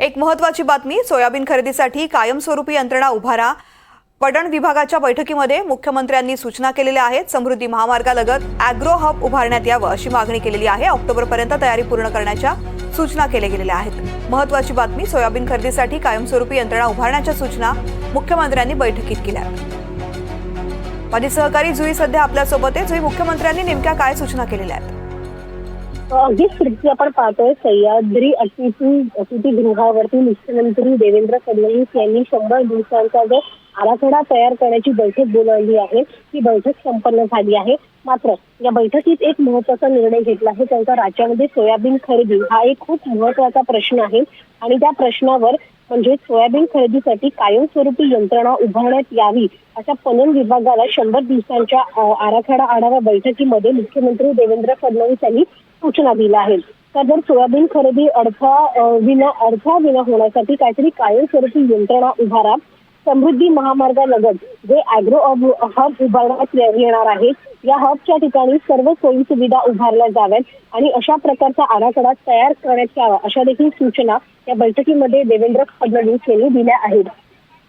एक महत्वाची बातमी सोयाबीन खरेदीसाठी कायमस्वरूपी यंत्रणा उभारा पडण विभागाच्या बैठकीमध्ये मुख्यमंत्र्यांनी सूचना केलेल्या आहेत. समृद्धी महामार्गालगत अॅग्रो हब उभारण्यात यावं अशी मागणी केलेली आहे. ऑक्टोबरपर्यंत तयारी पूर्ण करण्याच्या सूचना केल्या गेलेल्या आहेत. महत्वाची बातमी सोयाबीन खरेदीसाठी कायमस्वरूपी यंत्रणा उभारण्याच्या सूचना मुख्यमंत्र्यांनी बैठकीत केल्या. माझी सहकारी जुई सध्या आपल्यासोबत आहे जुई मुख्यमंत्र्यांनी नेमक्या काय सूचना केलेल्या आहेत? अगदीच कृती आपण पाहतोय सह्याद्री अतिथी अतिथीगृहावरती मुख्यमंत्री देवेंद्र फडणवीस यांनी शंभर दिवसांचा जो आराखडा तयार करण्याची बैठक बोलावली आहे ती बैठक संपन्न झाली आहे. मात्र या बैठकीत एक महत्त्वाचा निर्णय घेतला आहे त्यांचा राज्यामध्ये सोयाबीन खरेदी हा एक खूप महत्त्वाचा प्रश्न आहे आणि त्या प्रश्नावर म्हणजे सोयाबीन खरेदीसाठी कायमस्वरूपी यंत्रणा उभारण्यात यावी अशा पणन विभागाला शंभर दिवसांच्या आराखडा आढावा बैठकीमध्ये मुख्यमंत्री देवेंद्र फडणवीस यांनी सूचना दिल्या आहेत. तर जर सोयाबीन खरेदी अडथळा विना अडथळा विना होण्यासाठी काहीतरी कायमस्वरूपी यंत्रणा उभारा समृद्धी महामार्गालगत जे अॅग्रो हब उभारण्यात येणार आहे या हबच्या ठिकाणी सर्व सोयी सुविधा उभारल्या जाव्यात आणि अशा प्रकारचा आराखडा तयार करण्यात यावा अशा देखील सूचना या बैठकीमध्ये देवेंद्र फडणवीस यांनी दिल्या आहेत.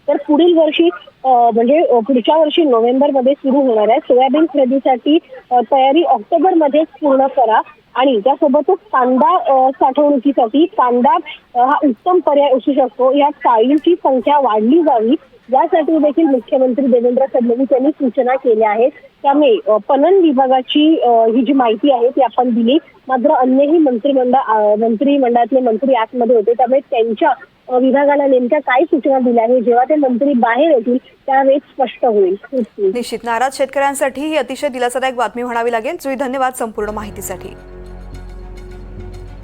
तर पुढील वर्षी म्हणजे पुढच्या वर्षी नोव्हेंबरमध्ये सुरू होणाऱ्या सोयाबीन खरेदीसाठी तयारी ऑक्टोबर मध्येच पूर्ण करा आणि त्यासोबतच कांदा साठवणुकीसाठी कांदा हा उत्तम पर्याय असू शकतो. या चाळींची संख्या वाढली जावी. यासाठी देखील मुख्यमंत्री देवेंद्र फडणवीस यांनी सूचना केल्या आहेत. त्यामुळे पणन विभागाची ही जी माहिती आहे ती आपण दिली. मात्र अन्यही मंत्रिमंडळ मंत्रिमंडळातले मंत्री आतमध्ये होते. त्यामुळे त्यांच्या विभागाला नेमक्या काय सूचना दिल्या आहे जेव्हा ते मंत्री बाहेर येतील त्यावेळेस स्पष्ट होईल. निश्चित. नाराज शेतकऱ्यांसाठी ही अतिशय दिलासादायक बातमी म्हणावी लागेल. जुई धन्यवाद संपूर्ण माहितीसाठी.